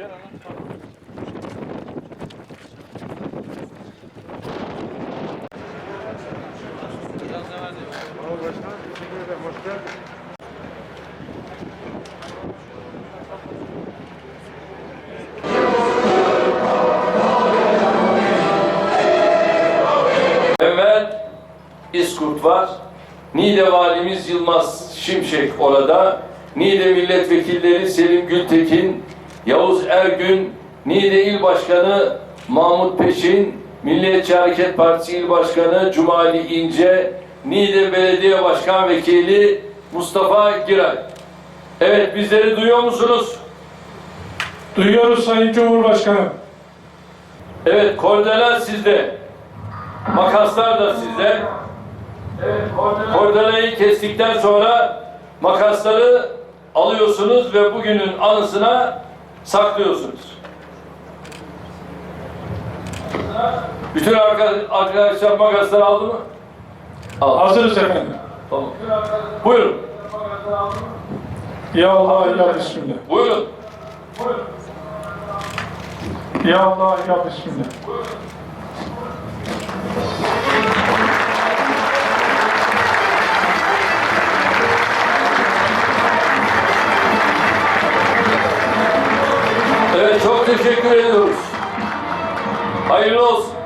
Gel anam. Evet, İskut var. Niğde Valimiz Yılmaz Şimşek orada. Niğde Milletvekilleri Selim Gültekin, Yavuz Ergün, Niğde İl Başkanı Mahmut Peşin, Milliyetçi Hareket Partisi İl Başkanı Cumali İnce, Niğde Belediye Başkan Vekili Mustafa Giray. Evet bizleri duyuyor musunuz? Duyuyoruz Sayın Cumhurbaşkanım. Evet kordela sizde. Makaslar da sizde. Evet, kordelayı kestikten sonra makasları alıyorsunuz ve bugünün anısına saklıyorsunuz. Bütün arka- arkadaşlar makasları aldı mı? Aldı. Hazırız efendim. Tamam. Buyurun. Ya Allah ya Bismillah. Buyurun. Ya Allah ya Bismillah. Çok teşekkür ediyoruz. Hayırlı olsun.